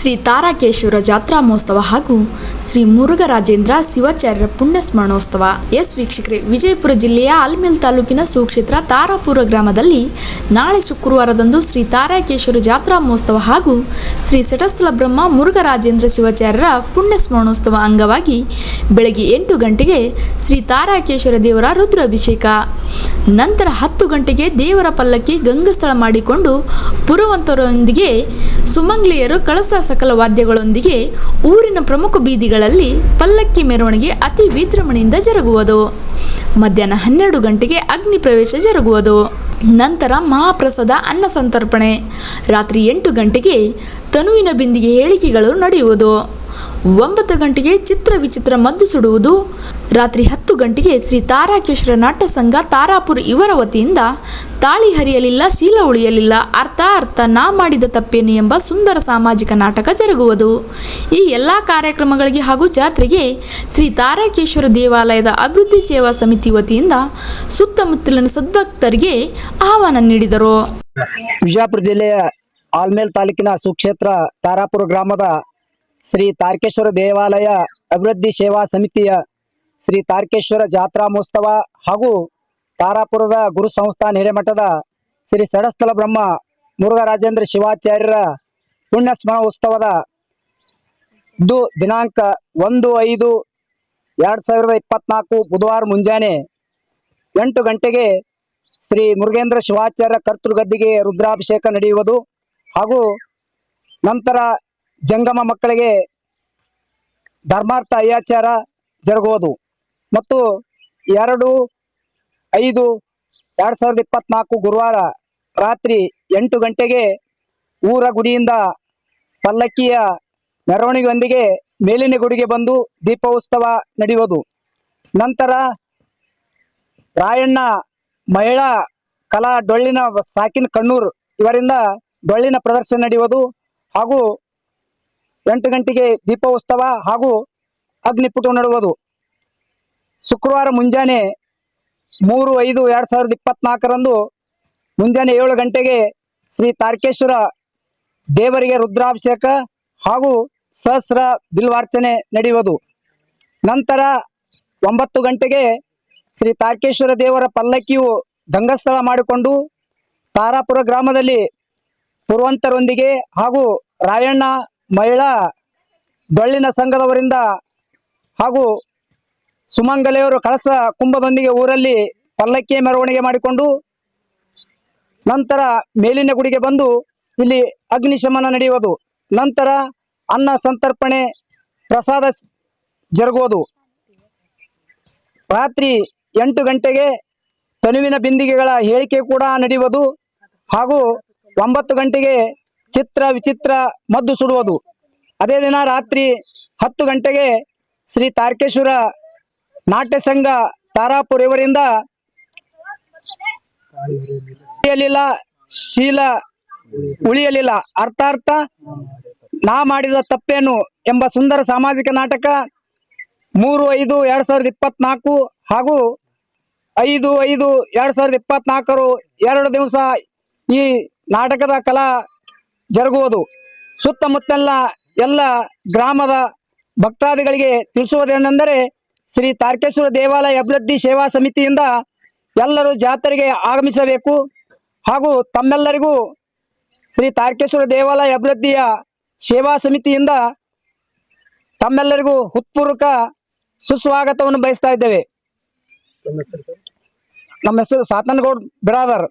ಶ್ರೀ ತಾರಾಕೇಶ್ವರ ಜಾತ್ರಾ ಮಹೋತ್ಸವ ಹಾಗೂ ಶ್ರೀ ಮುರುಘರಾಜೇಂದ್ರ ಶಿವಾಚಾರ್ಯರ ಪುಣ್ಯ ಸ್ಮರಣೋತ್ಸವ ಎಸ್ ವೀಕ್ಷಕರೇ, ವಿಜಯಪುರ ಜಿಲ್ಲೆಯ ಆಲ್ಮೇಲ್ ತಾಲೂಕಿನ ಸುಕ್ಷೇತ್ರ ತಾರಾಪುರ ಗ್ರಾಮದಲ್ಲಿ ನಾಳೆ ಶುಕ್ರವಾರದಂದು ಶ್ರೀ ತಾರಾಕೇಶ್ವರ ಜಾತ್ರಾ ಮಹೋತ್ಸವ ಹಾಗೂ ಶ್ರೀ ಸಟಸ್ಥಳ ಬ್ರಹ್ಮ ಮುರುಘರಾಜೇಂದ್ರ ಶಿವಾಚಾರ್ಯರ ಪುಣ್ಯ ಸ್ಮರಣೋತ್ಸವ ಅಂಗವಾಗಿ ಬೆಳಗ್ಗೆ ಎಂಟು ಗಂಟೆಗೆ ಶ್ರೀ ತಾರಾಕೇಶ್ವರ ದೇವರ ರುದ್ರಾಭಿಷೇಕ. ನಂತರ ಹತ್ತು ಗಂಟೆಗೆ ದೇವರ ಪಲ್ಲಕ್ಕಿ ಗಂಗಸ್ಥಳ ಮಾಡಿಕೊಂಡು ಪುರವಂತರೊಂದಿಗೆ ಸುಮಂಗ್ಲಿಯರು ಕಳಸ ಸಕಲ ವಾದ್ಯಗಳೊಂದಿಗೆ ಊರಿನ ಪ್ರಮುಖ ಬೀದಿಗಳಲ್ಲಿ ಪಲ್ಲಕ್ಕಿ ಮೆರವಣಿಗೆ ಅತಿ ವಿಜೃಂಭಣೆಯಿಂದ ಜರುಗುವುದು. ಮಧ್ಯಾಹ್ನ ಹನ್ನೆರಡು ಗಂಟೆಗೆ ಅಗ್ನಿ ಪ್ರವೇಶ ಜರುಗುವುದು. ನಂತರ ಮಹಾಪ್ರಸಾದ ಅನ್ನ ಸಂತರ್ಪಣೆ. ರಾತ್ರಿ ಎಂಟು ಗಂಟೆಗೆ ತನುವಿನ ಬಿಂದಿಗೆ ಹೇಳಿಕೆಗಳು ನಡೆಯುವುದು. ಒಂಬತ್ತು ಗಂಟೆಗೆ ಚಿತ್ರ ವಿಚಿತ್ರ ಮದ್ದು ಸುಡುವುದು. ರಾತ್ರಿ ಹತ್ತು ಗಂಟೆಗೆ ಶ್ರೀ ತಾರಾಕೇಶ್ವರ ನಾಟ್ಯ ಸಂಘ ತಾರಾಪುರ ಇವರ ವತಿಯಿಂದ ತಾಳಿ ಹರಿಯಲಿಲ್ಲ, ಶೀಲ ಉಳಿಯಲಿಲ್ಲ, ಅರ್ಥ ಅರ್ಥ ನಾ ಮಾಡಿದ ತಪ್ಪೇನು ಎಂಬ ಸುಂದರ ಸಾಮಾಜಿಕ ನಾಟಕ ಜರುಗುವುದು. ಈ ಎಲ್ಲ ಕಾರ್ಯಕ್ರಮಗಳಿಗೆ ಹಾಗೂ ಜಾತ್ರೆಗೆ ಶ್ರೀ ತಾರಾಕೇಶ್ವರ ದೇವಾಲಯದ ಅಭಿವೃದ್ಧಿ ಸೇವಾ ಸಮಿತಿ ವತಿಯಿಂದ ಸುತ್ತಮುತ್ತಲಿನ ಸದ್ಭಕ್ತರಿಗೆ ಆಹ್ವಾನ ನೀಡಿದರು. ವಿಜಯಪುರ ಜಿಲ್ಲೆಯ ಆಲ್ಮೇಲ್ ತಾಲೂಕಿನ ಸುಕ್ಷೇತ್ರ ತಾರಾಪುರ ಗ್ರಾಮದ ಶ್ರೀ ತಾರಕೇಶ್ವರ ದೇವಾಲಯ ಅಭಿವೃದ್ಧಿ ಸೇವಾ ಸಮಿತಿಯ ಶ್ರೀ ತಾರಕೇಶ್ವರ ಜಾತ್ರಾ ಮಹೋತ್ಸವ ಹಾಗೂ ತಾರಾಪುರದ ಗುರು ಸಂಸ್ಥಾನ ಹಿರೇಮಠದ ಶ್ರೀ ಸಡಸ್ಥಲ ಬ್ರಹ್ಮ ಮುರುಘರಾಜೇಂದ್ರ ಶಿವಾಚಾರ್ಯರ ಪುಣ್ಯ ಸ್ಮರಣ ಉತ್ಸವದ ದಿನಾಂಕ ಒಂದು ಐದು ಎರಡ್ ಸಾವಿರದ ಇಪ್ಪತ್ನಾಲ್ಕು ಬುಧವಾರ ಮುಂಜಾನೆ ಎಂಟು ಗಂಟೆಗೆ ಶ್ರೀ ಮುರುಗೇಂದ್ರ ಶಿವಾಚಾರ್ಯ ಕರ್ತೃಗದ್ದಿಗೆ ರುದ್ರಾಭಿಷೇಕ ನಡೆಯುವುದು ಹಾಗೂ ನಂತರ ಜಂಗಮ ಮಕ್ಕಳಿಗೆ ಧರ್ಮಾರ್ಥ ಅಯ್ಯಾಚಾರ ಜರುಗುವುದು. ಮತ್ತು ಎರಡು ಐದು ಎರಡ್ ಸಾವಿರದ ಇಪ್ಪತ್ನಾಲ್ಕು ಗುರುವಾರ ರಾತ್ರಿ ಎಂಟು ಗಂಟೆಗೆ ಊರ ಗುಡಿಯಿಂದ ಪಲ್ಲಕ್ಕಿಯ ಮೆರವಣಿಗೆಯೊಂದಿಗೆ ಮೇಲಿನ ಗುಡಿಗೆ ಬಂದು ದೀಪೋತ್ಸವ ನಡೆಯುವುದು. ನಂತರ ರಾಯಣ್ಣ ಮಹಿಳಾ ಕಲಾ ಡೊಳ್ಳಿನ ಸಾಕಿನ ಕಣ್ಣೂರು ಇವರಿಂದ ಡೊಳ್ಳಿನ ಪ್ರದರ್ಶನ ನಡೆಯುವುದು ಹಾಗೂ ಎಂಟು ಗಂಟೆಗೆ ದೀಪೋತ್ಸವ ಹಾಗೂ ಅಗ್ನಿಪುಟ ನಡೆಯುವುದು. ಶುಕ್ರವಾರ ಮುಂಜಾನೆ ಮೂರು, ಐದು, ಎರಡು ಸಾವಿರದ ಇಪ್ಪತ್ನಾಲ್ಕರಂದು ಮುಂಜಾನೆ ಏಳು ಗಂಟೆಗೆ ಶ್ರೀ ತಾರಕೇಶ್ವರ ದೇವರಿಗೆ ರುದ್ರಾಭಿಷೇಕ ಹಾಗೂ ಸಹಸ್ರ ಬಿಲ್ವಾರ್ಚನೆ ನಡೆಯುವುದು. ನಂತರ ಒಂಬತ್ತು ಗಂಟೆಗೆ ಶ್ರೀ ತಾರಕೇಶ್ವರ ದೇವರ ಪಲ್ಲಕ್ಕಿಯು ಗಂಗಸ್ಥಳ ಮಾಡಿಕೊಂಡು ತಾರಾಪುರ ಗ್ರಾಮದಲ್ಲಿ ಪುರವಂತರೊಂದಿಗೆ ಹಾಗೂ ರಾಯಣ್ಣ ಮಹಿಳಾ ಡೊಳ್ಳಿನ ಸಂಘದವರಿಂದ ಹಾಗೂ ಸುಮಂಗಲೆಯವರು ಕಳಸ ಕುಂಭದೊಂದಿಗೆ ಊರಲ್ಲಿ ಪಲ್ಲಕ್ಕಿ ಮೆರವಣಿಗೆ ಮಾಡಿಕೊಂಡು ನಂತರ ಮೇಲಿನ ಗುಡಿಗೆ ಬಂದು ಇಲ್ಲಿ ಅಗ್ನಿಶಮನ ನಡೆಯುವುದು. ನಂತರ ಅನ್ನ ಸಂತರ್ಪಣೆ, ಪ್ರಸಾದ ಜರುಗುವುದು. ರಾತ್ರಿ ಎಂಟು ಗಂಟೆಗೆ ತನುವಿನ ಬಿಂದಿಗೆಗಳ ಹೇಳಿಕೆ ಕೂಡ ನಡೆಯುವುದು ಹಾಗೂ ಒಂಬತ್ತು ಗಂಟೆಗೆ ಚಿತ್ರ ವಿಚಿತ್ರ ಮದ್ದು ಸುಡುವುದು. ಅದೇ ದಿನ ರಾತ್ರಿ ಹತ್ತು ಗಂಟೆಗೆ ಶ್ರೀ ತಾರಕೇಶ್ವರ ನಾಟ್ಯ ಸಂಘ ತಾರಾಪುರ ಇವರಿಂದ ಉಳಿಯಲಿಲ್ಲ, ಶೀಲ ಉಳಿಯಲಿಲ್ಲ. ಅರ್ಥಾರ್ಥ, ನಾ ಮಾಡಿದ ತಪ್ಪೇನು ಎಂಬ ಸುಂದರ ಸಾಮಾಜಿಕ ನಾಟಕ ಮೂರು ಐದು ಎರಡ್ ಸಾವಿರದ ಇಪ್ಪತ್ನಾಲ್ಕು ಹಾಗೂ ಐದು ಐದು ಎರಡ್ ಸಾವಿರದ ಇಪ್ಪತ್ನಾಲ್ಕರು ಎರಡು ದಿವಸ ಈ ನಾಟಕದ ಕಲಾ ಜರುಗುವುದು. ಸುತ್ತಮುತ್ತಲ ಎಲ್ಲ ಗ್ರಾಮದ ಭಕ್ತಾದಿಗಳಿಗೆ ತಿಳಿಸುವುದೇನೆಂದರೆ ಶ್ರೀ ತಾರಕೇಶ್ವರ ದೇವಾಲಯ ಅಭಿವೃದ್ಧಿ ಸೇವಾ ಸಮಿತಿಯಿಂದ ಎಲ್ಲರೂ ಜಾತ್ರೆಗೆ ಆಗಮಿಸಬೇಕು. ಹಾಗೂ ತಮ್ಮೆಲ್ಲರಿಗೂ ಶ್ರೀ ತಾರಕೇಶ್ವರ ದೇವಾಲಯ ಅಭಿವೃದ್ಧಿಯ ಸೇವಾ ಸಮಿತಿಯಿಂದ ತಮ್ಮೆಲ್ಲರಿಗೂ ಹೃತ್ಪೂರ್ವಕ ಸುಸ್ವಾಗತವನ್ನು ಬಯಸ್ತಾ ಇದ್ದೇವೆ. ನಮ್ಮ ಹೆಸರು ಸಾತನಗೌಡ್ ಬಿರಾದರ್.